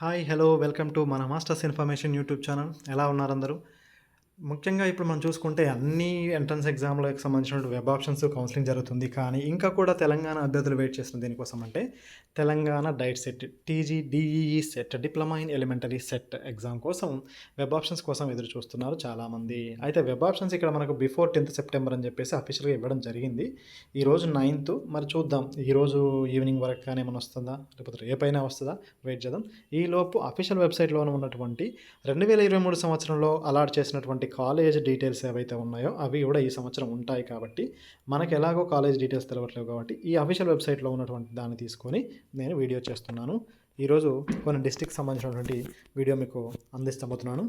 Hi hello welcome to మన masters information YouTube channel. ఎలా ఉన్నారు అందరూ? ముఖ్యంగా ఇప్పుడు మనం చూసుకుంటే అన్ని ఎంట్రన్స్ ఎగ్జామ్లకు సంబంధించిన వెబ్ ఆప్షన్స్ కౌన్సిలింగ్ జరుగుతుంది. కానీ ఇంకా కూడా తెలంగాణ అభ్యర్థులు వెయిట్ చేస్తున్న దీనికోసం అంటే Telangana DIET CET TG DEE CET diploma in elementary CET exam కోసం వెబ్ ఆప్షన్స్ కోసం ఎదురు చూస్తున్నారు చాలామంది. అయితే వెబ్ ఆప్షన్స్ ఇక్కడ మనకు బిఫోర్ టెన్త్ సెప్టెంబర్ అని చెప్పేసి అఫీషియల్గా ఇవ్వడం జరిగింది. ఈరోజు నైన్త్ మరి చూద్దాం. ఈరోజు ఈవినింగ్ వరకు కానీ ఏమైనా వస్తుందా? లేకపోతే రేపైనా వస్తుందా? వెయిట్ చేద్దాం. ఈలోపు అఫీషియల్ వెబ్సైట్లో ఉన్నటువంటి రెండు వేల ఇరవై మూడు సంవత్సరంలో అలాట్ చేసినటువంటి కాలేజ్ డీటెయిల్స్ ఏవైతే ఉన్నాయో అవి కూడా ఈ సంవత్సరం ఉంటాయి కాబట్టి మనకు ఎలాగో కాలేజ్ డీటెయిల్స్ తెలవట్లేవు కాబట్టి ఈ అఫీషియల్ వెబ్సైట్లో ఉన్నటువంటి దాన్ని తీసుకొని నేను వీడియో చేస్తున్నాను. ఈరోజు కొన్ని డిస్టిక్ సంబంధించినటువంటి వీడియో మీకు అందిస్తబోతున్నాను.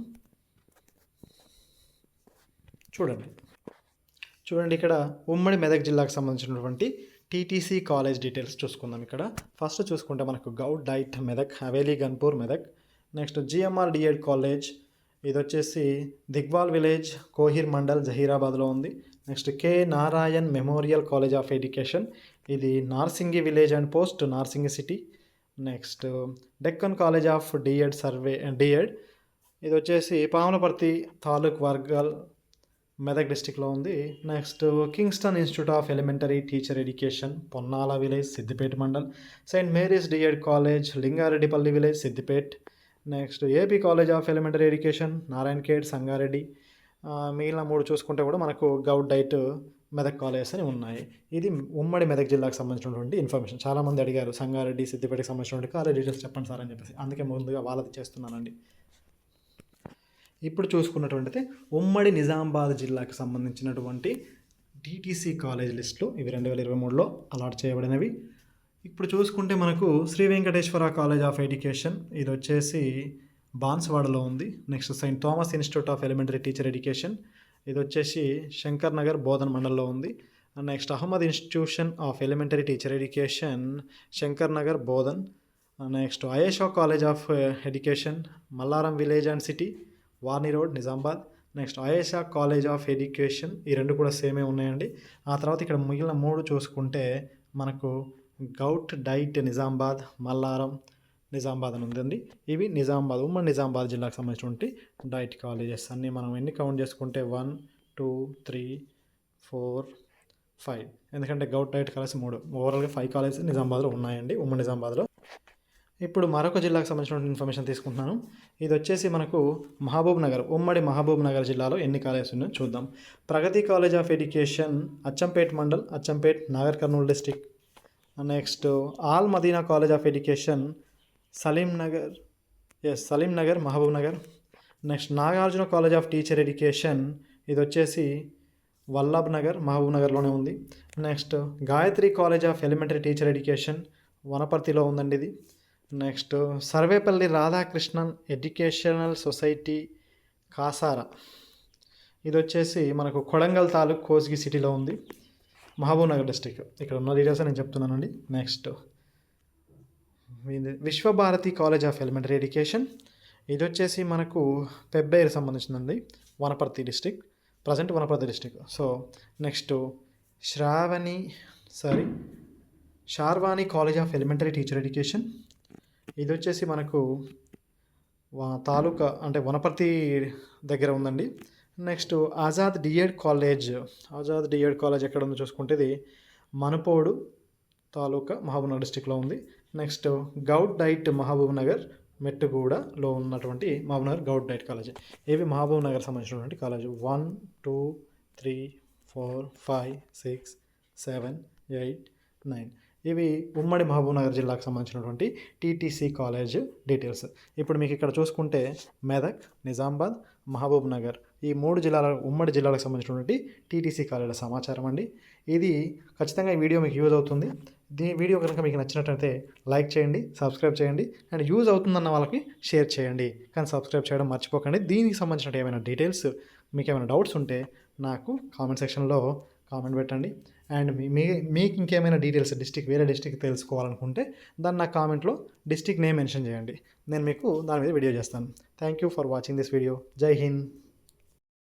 చూడండి. చూడండి ఇక్కడ ఉమ్మడి మెదక్ జిల్లాకు సంబంధించినటువంటి టీటీసీ కాలేజ్ డీటెయిల్స్ చూసుకుందాం ఇక్కడ. ఫస్ట్ చూసుకుంటే మనకు govt DIET Medak Haveli Ganpur Medak. Next GMR DEd college ఇది వచ్చేసి దిగ్వాల్ విలేజ్ కోహిర్ మండల్ జహీరాబాద్లో ఉంది. Next K Narayan memorial college of education. ఇది Narsingi village and post Narsingi city. Next Deccan college of DEd survey DEd. ఇది వచ్చేసి పాములపర్తి తాలూక్ వర్గల్ మెదక్ డిస్టిక్లో ఉంది. Next Kingston institute of elementary teacher education Ponnala village Siddipet mandal. Saint Mary's DEd college Lingareddipally village Siddipet. Next AP college of elementary education Narayankhed Sangareddy మిగిలిన మూడు చూసుకుంటే కూడా మనకు govt DIET Medak colleges అని ఉన్నాయి. ఇది ఉమ్మడి మెదక్ జిల్లాకు సంబంధించినటువంటి ఇన్ఫర్మేషన్. చాలామంది అడిగారు సంగారెడ్డి సిద్దిపేటకి సంబంధించినటువంటి కాలేజ్ డీటెయిల్స్ చెప్పండి సార్ అని చెప్పేసి. అందుకే ముందుగా వాళ్ళది చేస్తున్నానండి. ఇప్పుడు చూసుకున్నటువంటిది ఉమ్మడి నిజామాబాద్ జిల్లాకు సంబంధించినటువంటి టీటీసీ కాలేజ్ లిస్టులు. ఇవి రెండు వేల ఇరవై మూడులో అలాట్ చేయబడినవి. ఇప్పుడు చూసుకుంటే మనకు Shri Venkateswara college of education ఇది వచ్చేసి బాన్స్వాడలో ఉంది. Next saint Thomas institute of elementary teacher education ఇది వచ్చేసి శంకర్ నగర్ బోధన్ మండల్లో ఉంది. Next Ahmed institution of elementary teacher education Shankar Nagar Bodhan. Next Ayesha college of education Mallaram village and city Varni road Nizamabad next Ayesha college of education ఈ రెండు కూడా సేమే ఉన్నాయండి. ఆ తర్వాత ఇక్కడ మిగిలిన మూడు చూసుకుంటే మనకు గౌట్ డైట్ నిజామాబాద్ మల్లారం నిజామాబాద్ అని ఉందండి. ఇవి నిజామాబాద్ ఉమ్మడి నిజామాబాద్ జిల్లాకు సంబంధించినటువంటి డైట్ కాలేజెస్. అన్నీ మనం ఎన్ని కౌంట్ చేసుకుంటే one two three four five. ఎందుకంటే గౌట్ డైట్ కాలేజ్ మూడు. ఓవరాల్గా ఫైవ్ కాలేజెస్ నిజామాబాద్లో ఉన్నాయండి ఉమ్మడి నిజామాబాద్లో. ఇప్పుడు మరొక జిల్లాకు సంబంధించిన ఇన్ఫర్మేషన్ తీసుకుంటున్నాను. ఇది వచ్చేసి మనకు మహబూబ్ నగర్ ఉమ్మడి మహబూబ్ నగర్ జిల్లాలో ఎన్ని కాలేజెస్ ఉన్నాయో చూద్దాం. Pragati college of education Achampet mandal Achampet Nagarkurnool district. Next Al Madina college of education Saleem Nagar S Saleem Nagar Mahabubnagar. Next Nagarjuna college of teacher education ఇది వచ్చేసి వల్లభ్ నగర్ మహబూబ్ నగర్లోనే ఉంది. Next Gayatri college of elementary teacher education వనపర్తిలో ఉందండి ఇది. Next Sarvepalli Radhakrishnan educational society Kasara. ఇది వచ్చేసి మనకు కొడంగల్ తాలూక్ కోస్గి సిటీలో ఉంది. మహబూబ్నగర్ డిస్టిక్ ఇక్కడ ఉన్న డీటెయిల్స్ నేను చెప్తున్నానండి. Next Vishwabharati college of elementary education ఇది వచ్చేసి మనకు Pebbair సంబంధించిందండి. Wanaparthy district present Wanaparthy district so next Shravani sorry Sharvani college of elementary teacher education ఇది వచ్చేసి మనకు తాలూకా అంటే వనపర్తి దగ్గర ఉందండి. Next Azad DEd college. Azad DEd college ఎక్కడ ఉందో చూసుకుంటే ఇది మనపోడు తాలూకా మహబూబ్నగర్ డిస్టిక్లో ఉంది. Next govt DIET Mahabub Nagar మెట్టుగూడలో ఉన్నటువంటి మహబూబ్నగర్ గౌడ్ డైట్ కాలేజ్. ఇవి మహబూబ్ నగర్ సంబంధించినటువంటి college? One two three four five six seven eight nine. ఇవి ఉమ్మడి మహబూబ్ నగర్ జిల్లాకు సంబంధించినటువంటి టీటీసీ కాలేజ్ డీటెయిల్స్. ఇప్పుడు మీకు ఇక్కడ చూసుకుంటే మెదక్ నిజామాబాద్ మహబూబ్ నగర్. ఈ మూడు జిల్లాల ఉమ్మడి జిల్లాలకు సంబంధించినటువంటి టీటీసీ కాలేజీల సమాచారం అండి. ఇది ఖచ్చితంగా ఈ వీడియో మీకు యూజ్ అవుతుంది. దీని వీడియో కనుక మీకు నచ్చినట్లయితే లైక్ చేయండి సబ్స్క్రైబ్ చేయండి అండ్ యూజ్ అవుతుందన్న వాళ్ళకి షేర్ చేయండి. కానీ సబ్స్క్రైబ్ చేయడం మర్చిపోకండి. దీనికి సంబంధించిన ఏమైనా డీటెయిల్స్ మీకు ఏమైనా డౌట్స్ ఉంటే నాకు కామెంట్ సెక్షన్లో కామెంట్ పెట్టండి. అండ్ మీ మీకు ఇంకేమైనా డీటెయిల్స్ డిస్టిక్ వేరే డిస్టిక్ తెలుసుకోవాలనుకుంటే దాన్ని నా కామెంట్లో డిస్టిక్ నేమ్ మెన్షన్ చేయండి. నేను మీకు దాని మీద వీడియో చేస్తాను. Thank you for watching this video Jai Hind